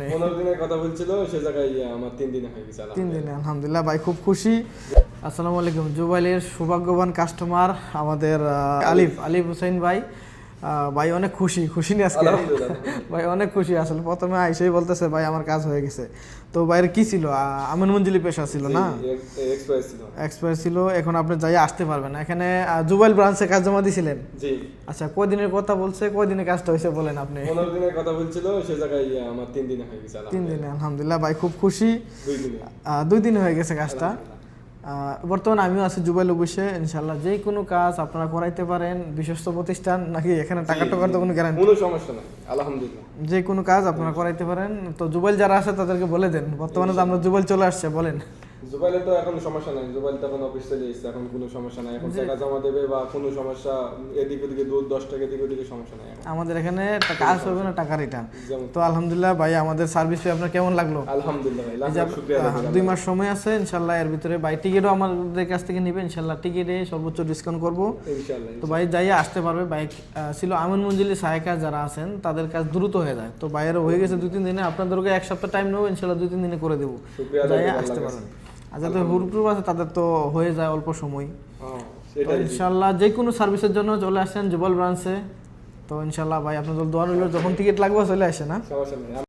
আপনি পনেরো দিনের কথা বলছিল সে জায়গায় আমার তিন দিনে হয়ে গেছে তিন দিনে আলহামদুলিল্লাহ। ভাই খুব খুশি। আসসালামু আলাইকুম জুবাইলের সৌভাগ্যবান কাস্টমার আমাদের আলিফ আলিফ হুসাইন ভাই। ভাই অনেক খুশি খুশি নিয়ে আজকে। ভাই অনেক খুশি আসলে। প্রথমে আইসেই বলতেছে ভাই আমার কাজ হয়ে গেছে। তো ভাইয়ের কি ছিল? আমিন মঞ্জিলি পেশা ছিল না? এক্সপায়ার ছিল। এখন আপনি যাই আসতে পারবেন। এখানে জুবাইল ব্রাঞ্চে কাজ জমা দিয়েছিলেন জি। আচ্ছা কয়দিনের কথা বলছে? কয়দিনে কাজটা হয়েছে বলেন আপনি? পনেরো দিনের কথা বলছিল সে জায়গায় আমার তিন দিনে হয়ে গেছে তিন দিনে আলহামদুলিল্লাহ। ভাই খুব খুশি। দুই দিনে। হয়ে গেছে কাজটা? বর্তমানে আমিও আছি জুবাইল অফিসে ইনশাল্লাহ যে কোনো কাজ আপনারা করাইতে পারেন বিশ্বস্ত প্রতিষ্ঠান নাকি এখানে টাকা টাকার তো কোনো গ্যারান্টি কোনো সমস্যা নাই আলহামদুলিল্লাহ। যে কোনো কাজ আপনারা করাইতে পারেন। তো জুবাইল যারা আছে তাদেরকে বলে দেন। বর্তমানে তো আমরা জুবাইল চলে আসছে বলেন। জুবাইলে তো এখন সমস্যা নাই জুবাইল তো এখন অফিস চলে এসেছে এখন কোনো সমস্যা নাই। এখন টাকা জমা দেবে বা কোনো সমস্যা এদিক ওদিকে দু দশ টাকা এদিক ওদিকে সমস্যা নাই আমাদের এখানে কাজ হবে না টাকা রিটার্ন তো আলহামদুলিল্লাহ ভাই আমাদের সার্ভিস আপনার কেমন লাগল? আলহামদুলিল্লাহ ভাই লাখ শুকরিয়া দুই মাস সময় আছে এর ভিতরে। ভাই টিকিটও আমাদের কাছ থেকে নিবে টিকিটে সর্বোচ্চ ডিসকাউন্ট করব। ইনশাআল্লাহ তো ভাই যাই আসতে পারবে। বাইক ছিল আমিন মঞ্জিলি সহায়িকা যারা আছেন তাদের কাজ দ্রুত হয়ে যায়। তো বাইরে হয়ে গেছে দুই তিন দিনে। আপনাদেরকে এক সপ্তাহ টাইম নেব ইনশাল্লাহ দুই তিন দিনে করে দেবো। যাই আসতে পারবেন। আর যাদের হুরপুর আছে তাদের তো হয়ে যায় অল্প সময়। হ্যাঁ তো ইনশাল্লাহ যে কোনো সার্ভিসের জন্য চলে আসেন জুবল ব্রাঞ্চে। তো ইনশাল্লাহ ভাই আপনার দোয়ার রইল যখন টিকিট লাগবে চলে আসে না সমস্যা নাই